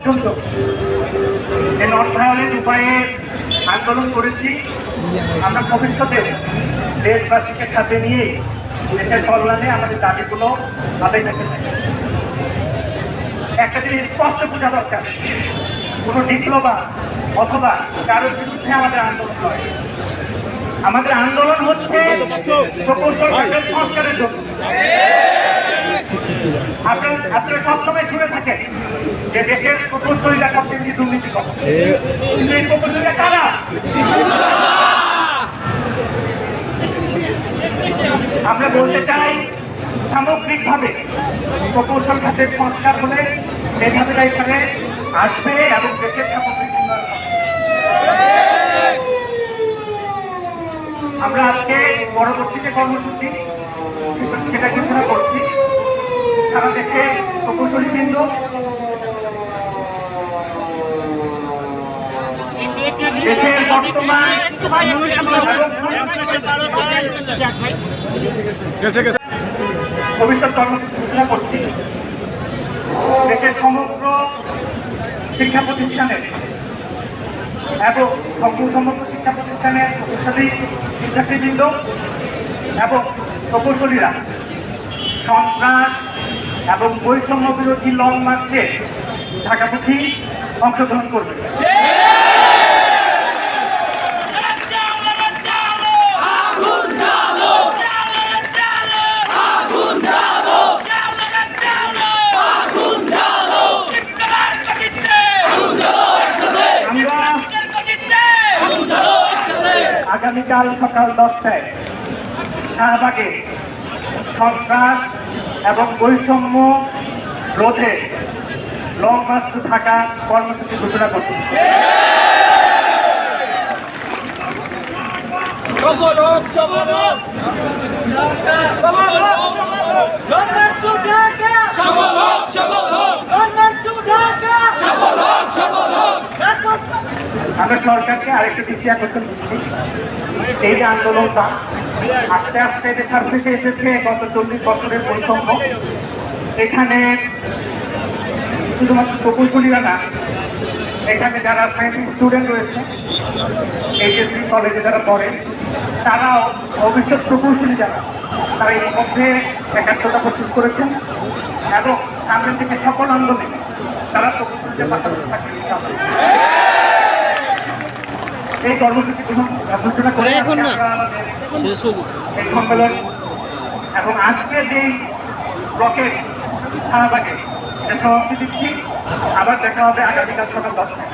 পর্যন্ত এই নন ভায়োলেন্ট উপায়ে আন্দোলন করেছি। আমরা ভবিষ্যতে দেশবাসীকে সাথে নিয়ে দেশের কল্যাণে আমাদের দাবিগুলো আদায় করতে চাই। একটা জিনিস স্পষ্ট বোঝা দরকার। কোনো ডিপ্লোমা অথবা কারোর বিরুদ্ধে আমাদের আন্দোলন নয়। আমাদের আন্দোলন হচ্ছে সংস্কারের জন্য। আপনারা আপনারা সবসময় শুনে থাকেন। যে দেশের প্রকৌশলীরা সবচেয়ে বেশি দুর্নীতি করে কিন্তু এই প্রকৌশলীরা কারা? আমরা বলতে চাই সামগ্রিকভাবে প্রকৌশল খাতের সংস্কার হলে মেধাবীরা এখানে আসবে এবং দেশের সামগ্রিক উন্নয়ন আমরা আজকে পরবর্তীতে কর্মসূচি সেটা ঘোষণা করছি। সারা দেশে প্রকৌশলী বৃন্দ দেশের বর্তমান ভবিষ্যৎ কর্মসূচি ঘোষণা করছি। দেশের সমগ্র শিক্ষা প্রতিষ্ঠানের এবং সকল সমগ্র শিক্ষা প্রতিষ্ঠানের প্রতিষ্ঠানী শিক্ষার্থীবৃন্দ এবং প্রকৌশলীরা সন্ত্রাস এবং বৈষম্য বিরোধী লং মার্চে ঢাকামুখী অংশগ্রহণ করবে। আগামীকাল সকাল দশটায় শাহবাগে সন্ত্রাস এবং বৈষম্য রোধে লং মার্চ ঢাকা কর্মসূচি ঘোষণা করছি। আমরা সরকারকে আরেকটু দৃষ্টি আকর্ষণ দিচ্ছি এই যে আন্দোলনটা আস্তে আস্তে যে সার্ভিসে এসেছে গত চল্লিশ বছরের বৈষম্য, এখানে শুধুমাত্র প্রকৌশলীরা না, এখানে যারা সায়েন্স স্টুডেন্ট রয়েছে এইচএসসি কলেজে যারা পড়ে, তারাও ভবিষ্যৎ প্রকৌশলী যারা, তারা এর মধ্যে একাত্মতা প্রস্তুত করেছেন এবং সামনের দিকে সকল আন্দোলনে তারা প্রকৌশলীদের পাশাপাশি ইনশাআল্লাহ। এই কর্মসূচি ঘোষণা- করে এখন না। আমরা আমাদের এই সম্মেলন এবং আজকে যে ব্লকের এটা সমাপ্তি দিচ্ছি আবার দেখা হবে আগামীকাল সকাল দশটায়